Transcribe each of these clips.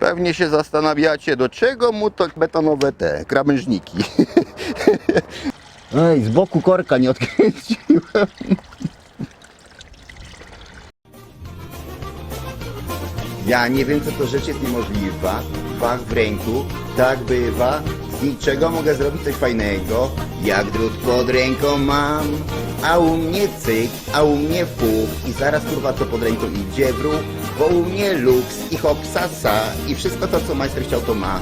Pewnie się zastanawiacie, do czego mu to betonowe te krawężniki. Ej, z boku korka nie odkręciłem. Ja nie wiem, co to rzecz jest niemożliwa. Fach w ręku, tak bywa. Z niczego mogę zrobić coś fajnego. Jak drut pod ręką mam. A u mnie cyk, a u mnie fuk. I zaraz kurwa co pod ręką idzie w ruch. Mnie luks i hopsasa. I wszystko to, co majster chciał, to ma.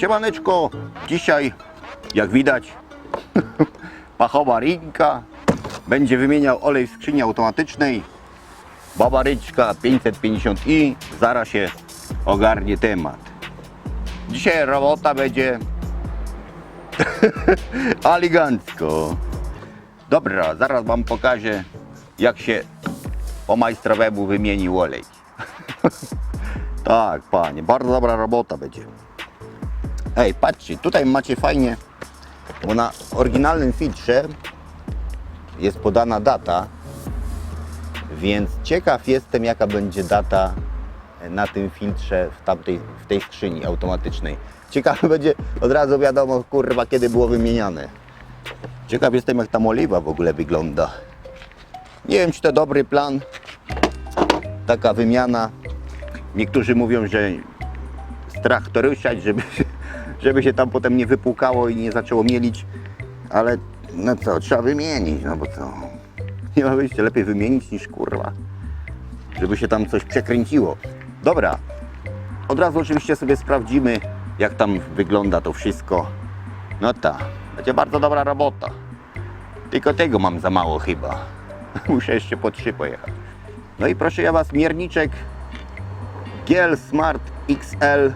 Siemaneczko, dzisiaj, jak widać, pachowa rinka, będzie wymieniał olej w skrzyni automatycznej. Baba Ryczka 550i, zaraz się ogarnie temat. Dzisiaj robota będzie elegancko. Dobra, zaraz Wam pokażę, jak się po majstrowemu wymienił olej. tak, panie, bardzo dobra robota będzie. Ej, patrzcie, tutaj macie fajnie, bo na oryginalnym filtrze jest podana data, więc ciekaw jestem, jaka będzie data na tym filtrze w, tamtej, w tej skrzyni automatycznej. Ciekawe będzie, od razu wiadomo, kurwa, kiedy było wymieniane. Ciekaw jestem, jak tam oliwa w ogóle wygląda. Nie wiem, czy to dobry plan, taka wymiana. Niektórzy mówią, że strach to ruszać, żeby, żeby się tam potem nie wypłukało i nie zaczęło mielić, ale no co, trzeba wymienić, no bo co? Nie ma wyjścia, lepiej wymienić niż kurwa, żeby się tam coś przekręciło. Dobra, od razu oczywiście sobie sprawdzimy, jak tam wygląda to wszystko. No ta, będzie bardzo dobra robota. Tylko tego mam za mało chyba. Muszę jeszcze po trzy pojechać. No i proszę ja Was, mierniczek Giel Smart XL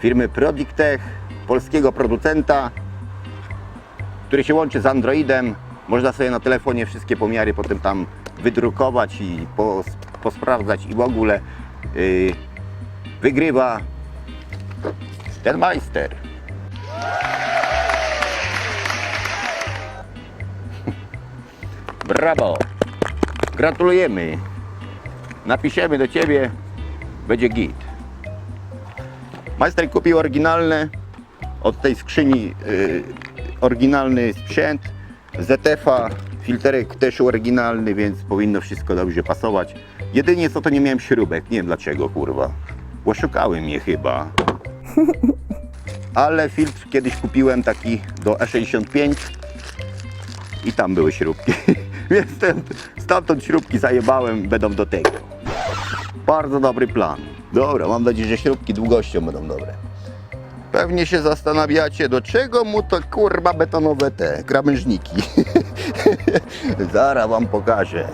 firmy Prodictech, polskiego producenta, który się łączy z Androidem. Można sobie na telefonie wszystkie pomiary potem tam wydrukować i pos, posprawdzać i w ogóle yy, wygrywa ten majster. Brawo! Gratulujemy! Napiszemy do Ciebie, będzie git. Majster kupił oryginalne od tej skrzyni y, oryginalny sprzęt. ZF-a, filterek też oryginalny, więc powinno wszystko dobrze pasować. Jedynie co to nie miałem śrubek, nie wiem dlaczego kurwa. Oszukałem je chyba. Ale filtr kiedyś kupiłem taki do E65 i tam były śrubki. Ten, stamtąd śrubki zajebałem, będą do tego. Bardzo dobry plan. Dobra, mam nadzieję, że śrubki długością będą dobre. Pewnie się zastanawiacie, do czego mu to kurwa betonowe te krawężniki. Zaraz wam pokażę.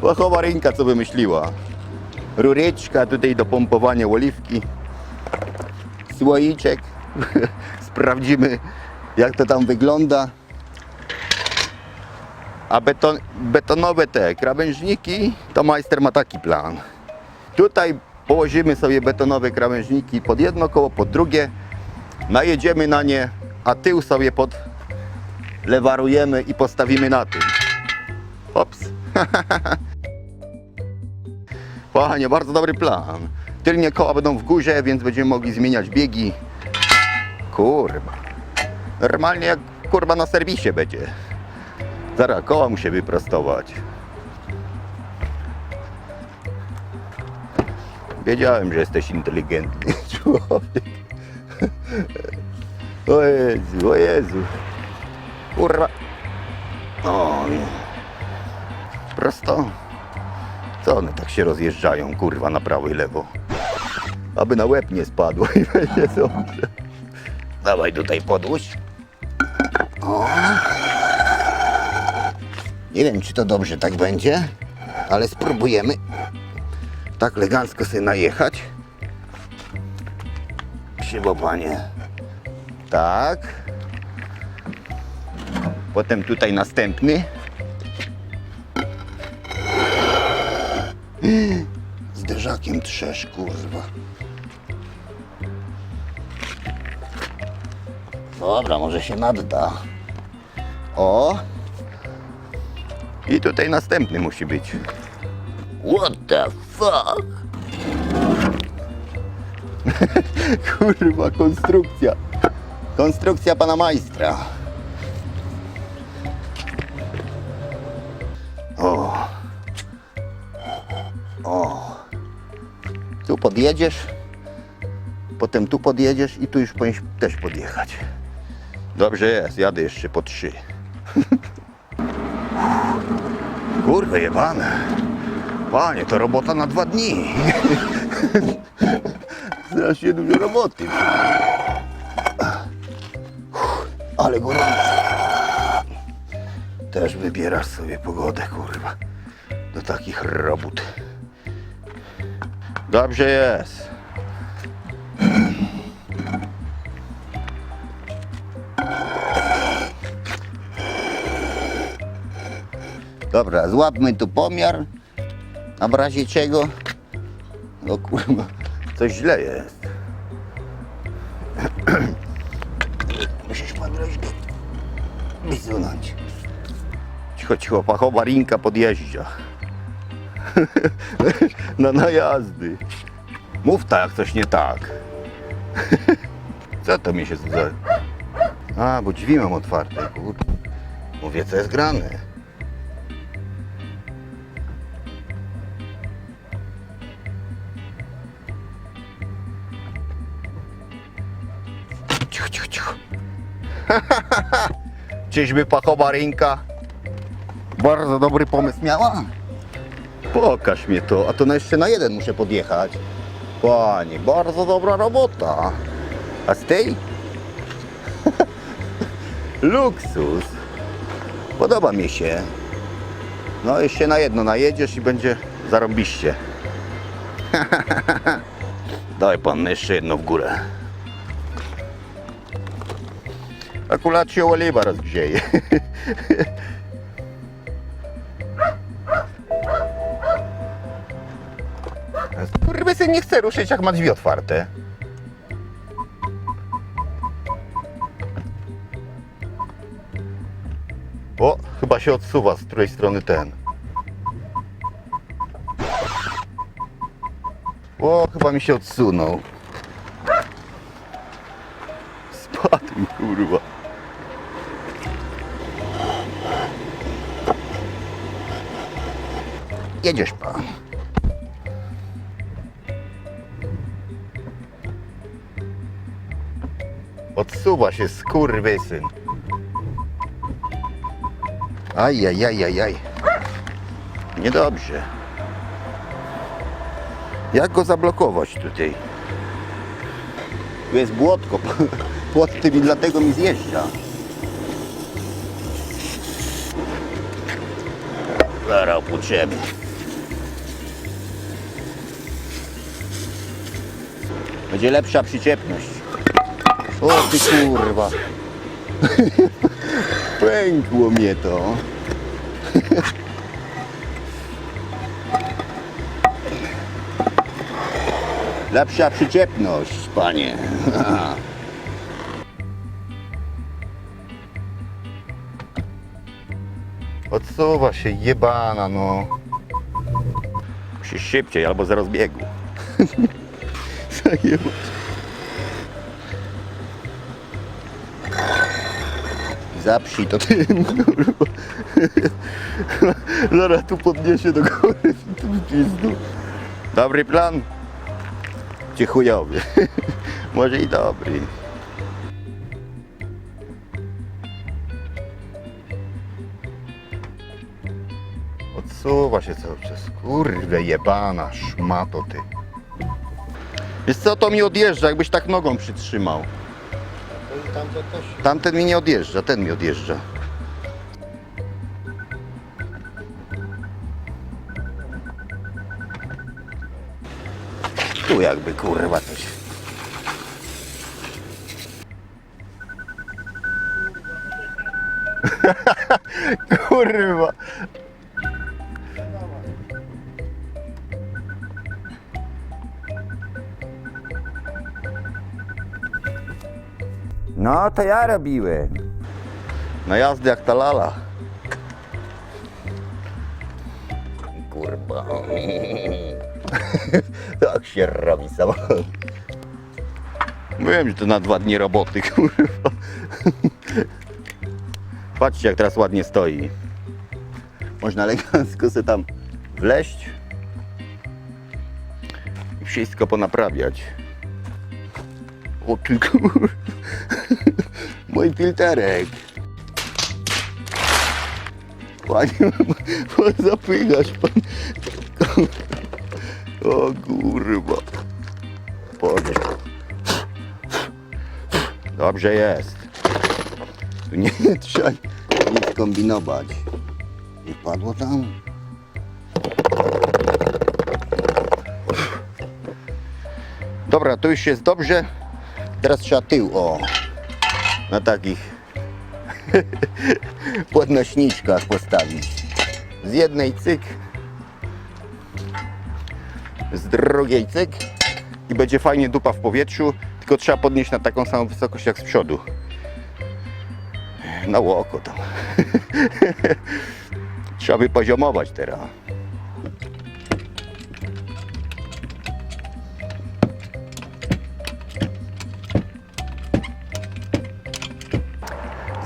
Pachowa rynka co wymyśliła. Rureczka tutaj do pompowania oliwki. Słoiczek. Sprawdzimy jak to tam wygląda. A beton, betonowe te krawężniki, to majster ma taki plan. Tutaj położymy sobie betonowe krawężniki pod jedno koło, pod drugie. Najedziemy na nie, a tył sobie pod lewarujemy i postawimy na tym. Ops. Panie, bardzo dobry plan. Tylnie koła będą w górze, więc będziemy mogli zmieniać biegi. Kurwa. Normalnie jak kurwa na serwisie będzie. Zaraz, koła muszę wyprostować. Wiedziałem, że jesteś inteligentny człowiek. O Jezu, o Jezu. Kurwa. O. Prosto. Co one tak się rozjeżdżają, kurwa, na prawo i lewo? Aby na łeb nie spadło i będzie dobrze. Dawaj tutaj podłóż. O. Nie wiem, czy to dobrze tak będzie, ale spróbujemy tak elegancko sobie najechać. Krzywo, panie. Tak. Potem tutaj następny. Zderzakiem trzesz, kurwa. Dobra, może się nadda. O! I tutaj następny musi być. What the fuck? Kurwa, konstrukcja. Konstrukcja pana majstra. O. O. Tu podjedziesz, potem tu podjedziesz i tu już powinieneś też podjechać. Dobrze jest, jadę jeszcze po trzy. Kurwa jebane. Panie, to robota na dwa dni. Strasznie dużo roboty. Ale gorąco. Też wybierasz sobie pogodę, kurwa. Do takich robót. Dobrze jest. Dobra, złapmy tu pomiar. A w razie czego? No kurwa, coś źle jest. Musisz podróżkę wysunąć. Cicho, cicho, pachowa rinka podjeżdża. Na najazdy. Mów tak, coś nie tak. Co to mi się za... A, bo drzwi mam otwarte, kurde. Mówię, co jest grane. Czyżby pachowa rynka bardzo dobry pomysł miała? Pokaż mnie to, a to na jeszcze na jeden muszę podjechać. Panie, bardzo dobra robota. A z tej? Luksus. Podoba mi się. No jeszcze na jedno najedziesz i będzie zarąbiście. Daj pan jeszcze jedno w górę. Akurat się oliwa rozgrzeje. Kurwy syn nie chce ruszyć jak ma drzwi otwarte. O, chyba się odsuwa z której strony ten. O, chyba mi się odsunął. Jedziesz pan. Odsuwa się skurwysyn. Aj, aj, aj, aj, aj. Niedobrze. Jak go zablokować tutaj? Tu jest błotko. Tym i dlatego mi zjeżdża. Zaraz. Będzie lepsza przyczepność. O ty kurwa. Pękło mnie to. Lepsza przyczepność, panie. Odsuwa się jebana, no. Musisz szybciej albo za rozbiegu. Zajebać. Zapsi to tym, kurwa. Zaraz tu podniesie do góry tym pizdu. Dobry plan? Czy chujowy? Może i dobry. Odsuwa się cały czas. Kurde jebana, szmato ty. Wiesz co, to mi odjeżdża, jakbyś tak nogą przytrzymał. Tamten mi nie odjeżdża, ten mi odjeżdża. Tu jakby kurwa coś. kurwa. No to ja robiłem. Na jazdy jak ta lala. kurwa. tak się robi samochód. Wiem, że to na dwa dni roboty, kurwa. Patrzcie, jak teraz ładnie stoi. Można elegancko sobie tam wleść i wszystko ponaprawiać. O ty. Mój filterek. Panie, pan zapychasz pan. O kurwa. Podnieś. Dobrze jest. Tu nie trzeba nic kombinować. I padło tam. Dobra, to już jest dobrze. Teraz trzeba tył, o. Na takich podnośniczkach postawić. Z jednej cyk, z drugiej cyk i będzie fajnie dupa w powietrzu, tylko trzeba podnieść na taką samą wysokość jak z przodu. Na oko tam. trzeba wypoziomować teraz.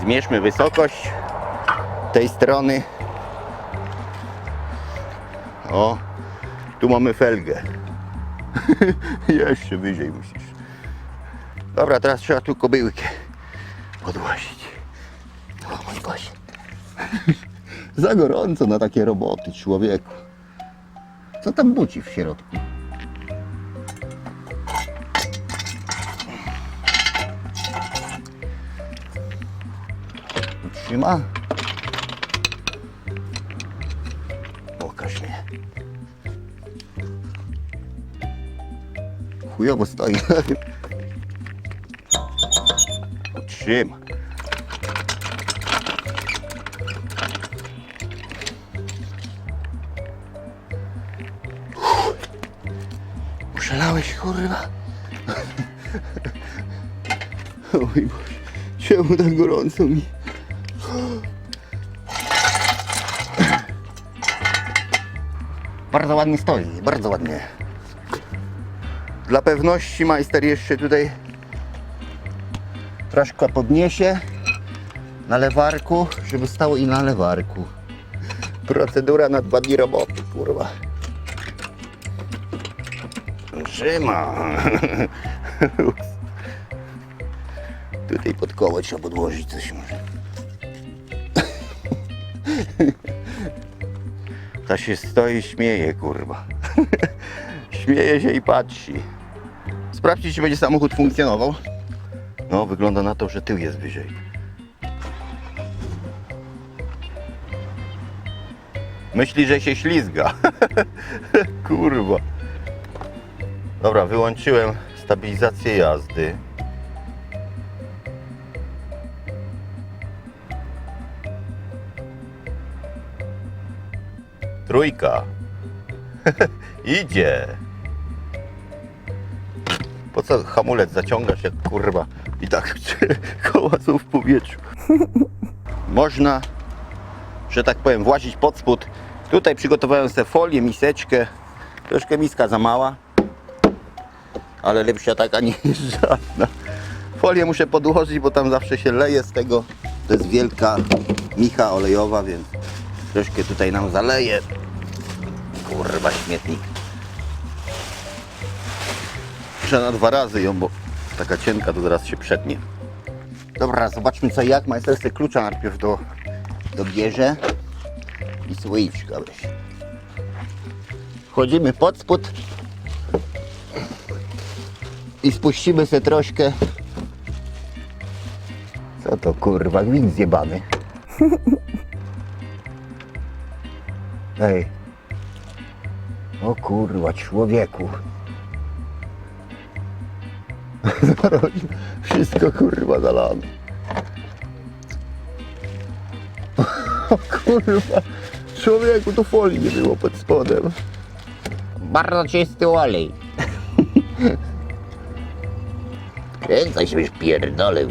Zmierzmy wysokość tej strony. O, tu mamy felgę. Jeszcze wyżej musisz. Dobra, teraz trzeba tu kobyłkę podłożyć. O mój Boże. Za gorąco na takie roboty, człowieku. Co tam buci w środku? Trzyma? Pokaż mnie. Chujowo stoi. Trzyma. Uszalałeś, kurwa. Oj Boże, czemu tak gorąco mi? Bardzo ładnie stoi, bardzo ładnie. Dla pewności majster jeszcze tutaj troszkę podniesie na lewarku, żeby stało i na lewarku. Procedura na dwa dni roboty, kurwa. Trzyma. Tutaj pod koło trzeba podłożyć coś może. Ta się stoi śmieje, kurwa. śmieje się i patrzy. Sprawdźcie, czy będzie samochód funkcjonował. No, wygląda na to, że tył jest wyżej. Myśli, że się ślizga. kurwa. Dobra, wyłączyłem stabilizację jazdy. Trójka. Idzie. Po co hamulec zaciągasz jak kurwa i tak koła są w powietrzu. Można, że tak powiem, włazić pod spód. Tutaj przygotowałem sobie folię, miseczkę. Troszkę miska za mała, ale lepsza taka nie jest żadna. Folię muszę podłożyć, bo tam zawsze się leje z tego. To jest wielka micha olejowa, więc troszkę tutaj nam zaleje. Kurwa śmietnik. Muszę na dwa razy ją, bo taka cienka to zaraz się przetnie. Dobra, zobaczmy co i jak. Majster sobie klucza najpierw do, dobierze i słoiczka weź. Wchodzimy pod spód i spuścimy sobie troszkę. Co to kurwa, gwint zjebany. Ej. O kurwa, człowieku. Wszystko kurwa zalane. O kurwa, człowieku, tu folii nie było pod spodem. Bardzo czysty olej. Kręcaj się, byś pierdolił.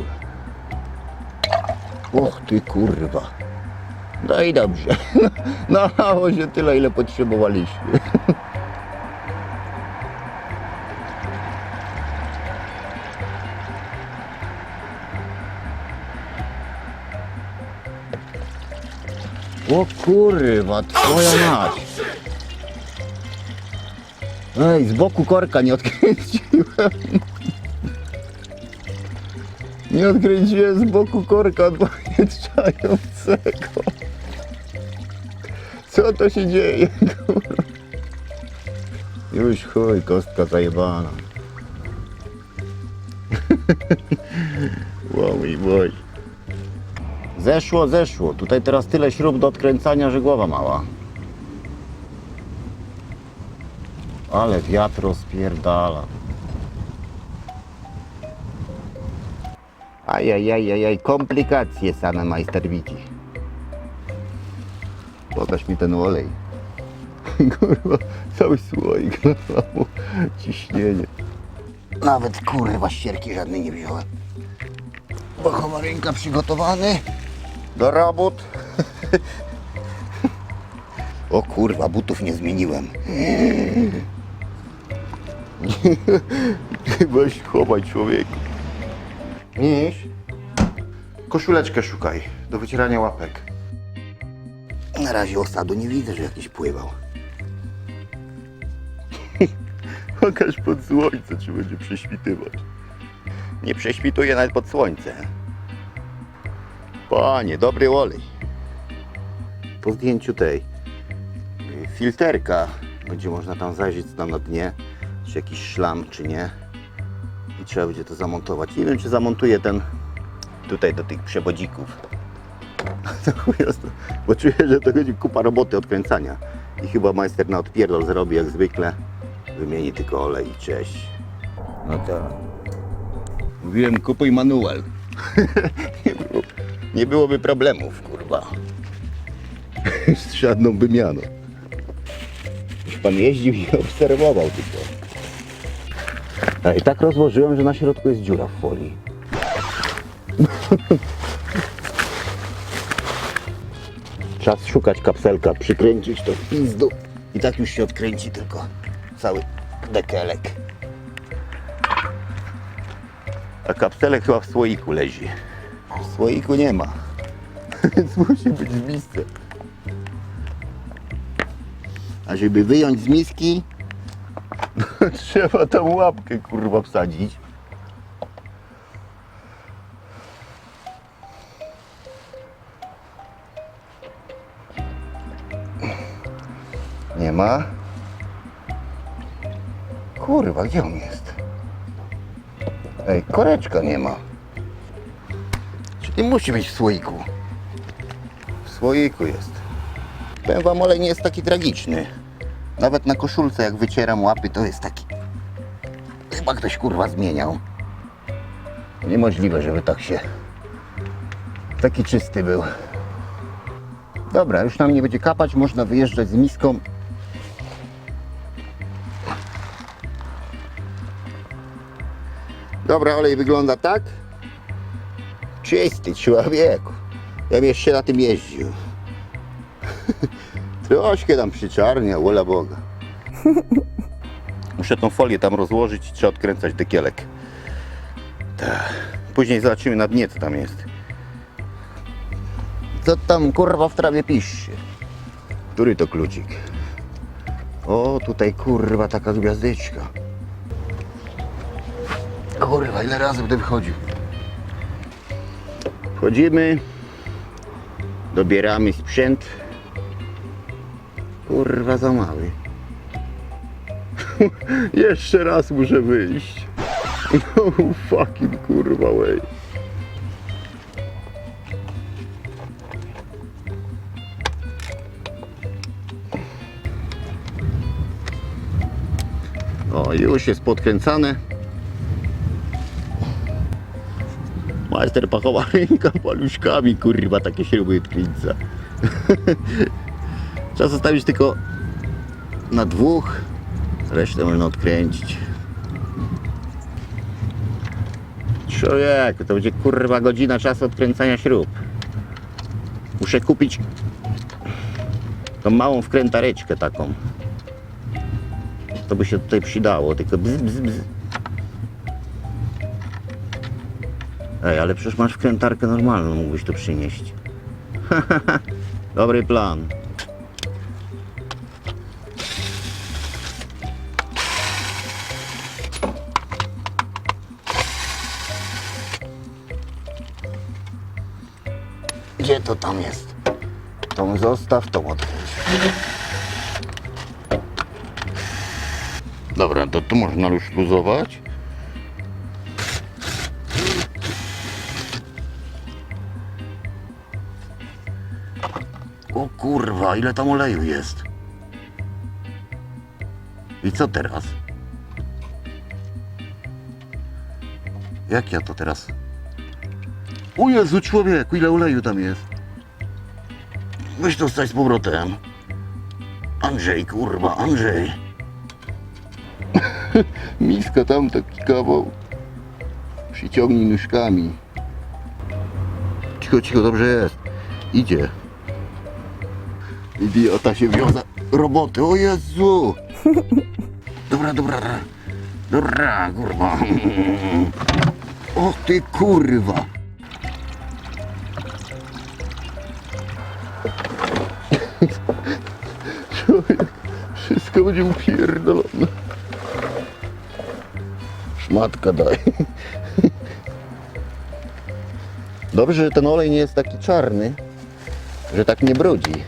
Och ty kurwa. No i dobrze. No, mało się tyle, ile potrzebowaliśmy. O kurwa, twoja mać. Ej, z boku korka nie odkręciłem. Nie odkręciłem z boku korka odpowietrzającego. Co to się dzieje? kurwa? Już chuj, kostka zajebana. Wow, mój Boże. Zeszło, zeszło. Tutaj teraz tyle śrub do odkręcania, że głowa mała. Ale wiatr rozpierdala. Ajajajajaj, komplikacje same majster widzi. Pokaż mi ten olej. Kurwa, cały słoik na ciśnienie. Nawet kurwa ścierki żadnej nie wziąłem. Bochowa ręka przygotowany do robót. O kurwa, butów nie zmieniłem. Weź chowaj człowieku. Niś. Koszuleczkę szukaj do wycierania łapek. Na razie osadu nie widzę, że jakiś pływał. Pokaż pod słońce, czy będzie prześwitywać. Nie prześwituje nawet pod słońce. Panie, dobry olej. Po zdjęciu tej y, filterka będzie można tam zajrzeć co tam na dnie, czy jakiś szlam, czy nie. I trzeba będzie to zamontować. Nie wiem, czy zamontuję ten tutaj do tych przewodzików. Bo czuję, że to będzie kupa roboty odkręcania. I chyba majster na odpierdol zrobi jak zwykle. Wymieni tylko olej i cześć. No to. Mówiłem, kupuj manual. nie, było, nie byłoby problemów, kurwa. Z żadną wymianą. Już pan jeździł i obserwował tylko. A i tak rozłożyłem, że na środku jest dziura w folii. Czas szukać kapselka, przykręcić to w pizdu. I tak już się odkręci tylko cały dekelek. A kapselek chyba w słoiku leży. Słoiku nie ma. Więc musi być w misce. A żeby wyjąć z miski, trzeba tam łapkę kurwa wsadzić. Nie ma. Kurwa, gdzie on jest? Ej, koreczka nie ma. Czyli musi być w słoiku. W słoiku jest. Powiem wam, olej nie jest taki tragiczny. Nawet na koszulce, jak wycieram łapy, to jest taki. Chyba ktoś kurwa zmieniał. Niemożliwe, żeby tak się. Taki czysty był. Dobra, już nam nie będzie kapać, można wyjeżdżać z miską. Dobra, olej wygląda tak. Czysty człowieku. Ja bym jeszcze na tym jeździł. Troszkę tam przyczarnia, wola Boga. Muszę tą folię tam rozłożyć i trzeba odkręcać dekielek. Tak. Później zobaczymy na dnie, co tam jest. Co tam kurwa w trawie piszcie? Który to klucik? O, tutaj kurwa taka gwiazdeczka. Kurwa, ile razy będę wychodził? Wchodzimy, dobieramy sprzęt. Kurwa, za mały. Jeszcze raz muszę wyjść. No fucking kurwa way. O, już jest podkręcane. Majster pachowa ręka paluszkami, kurwa, takie śruby odkręca. Trzeba zostawić tylko na dwóch, resztę można odkręcić. Człowieku, to będzie kurwa godzina czasu odkręcania śrub. Muszę kupić Tą małą wkrętareczkę taką. To by się tutaj przydało, tylko bzz, bzz, bzz. Ej, ale przecież masz wkrętarkę normalną, mógłbyś to przynieść. Dobry plan. Gdzie to tam jest? Tą zostaw, tą odkręć. Dobra, to tu można już luzować. Ile tam oleju jest. I co teraz? Jak ja to teraz? O Jezu, człowieku, ile oleju tam jest. Weź to stać z powrotem. Andrzej, kurwa, Andrzej. Miska tam taki kawał. Przyciągnij nóżkami. Cicho, cicho, dobrze jest. Idzie. Idiota się wiąza roboty. O Jezu! Dobra, dobra, dobra. Dobra, kurwa. O ty kurwa. Człowiek, wszystko będzie upierdolone. Szmatka daj. Dobrze, że ten olej nie jest taki czarny, że tak nie brudzi.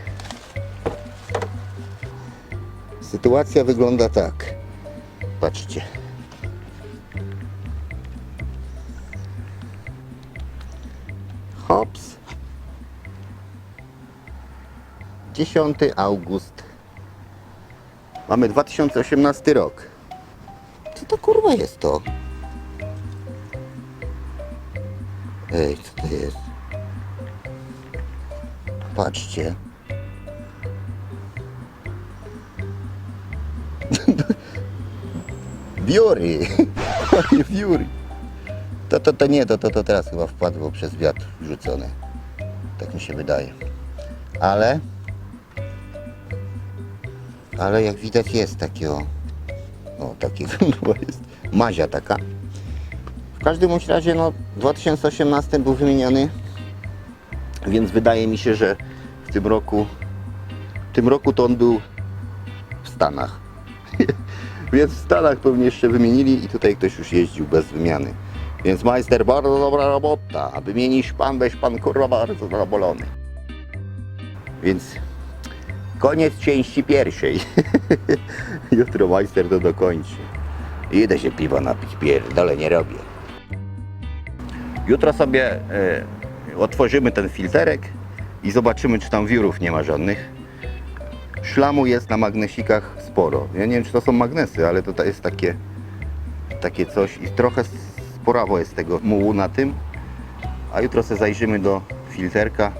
Sytuacja wygląda tak. Patrzcie. Hops. 10 august. Mamy 2018 rok. Co to kurwa jest to? Ej, co to jest? Patrzcie. Wiory. Panie Wiory. To, to, to nie, to, to, to teraz chyba wpadło przez wiatr rzucone. Tak mi się wydaje. Ale ale jak widać jest takie o, o takie chyba jest mazia taka. W każdym bądź razie no 2018 był wymieniony, więc wydaje mi się, że w tym roku w tym roku to on był w Stanach. Więc w Stanach pewnie jeszcze wymienili i tutaj ktoś już jeździł bez wymiany. Więc majster, bardzo dobra robota. Wymienisz pan, weź pan kurwa bardzo zadowolony. Więc Koniec części pierwszej. Jutro majster to dokończy. Idę się piwa napić, pierdolę nie robię. Jutro sobie e, otworzymy ten filterek i zobaczymy, czy tam wiórów nie ma żadnych. Szlamu jest na magnesikach sporo. Ja nie wiem, czy to są magnesy, ale to jest takie, takie coś i trochę sporawo jest tego mułu na tym. A jutro sobie zajrzymy do filterka,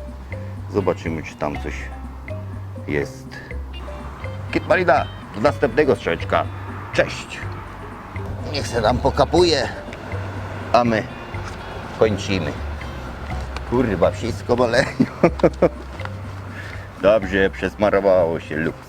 zobaczymy, czy tam coś jest. Kit Marina, do następnego strzeczka. Cześć. Niech se tam pokapuje, a my kończymy. Kurwa, wszystko boleją. Dobrze, przesmarowało się luk.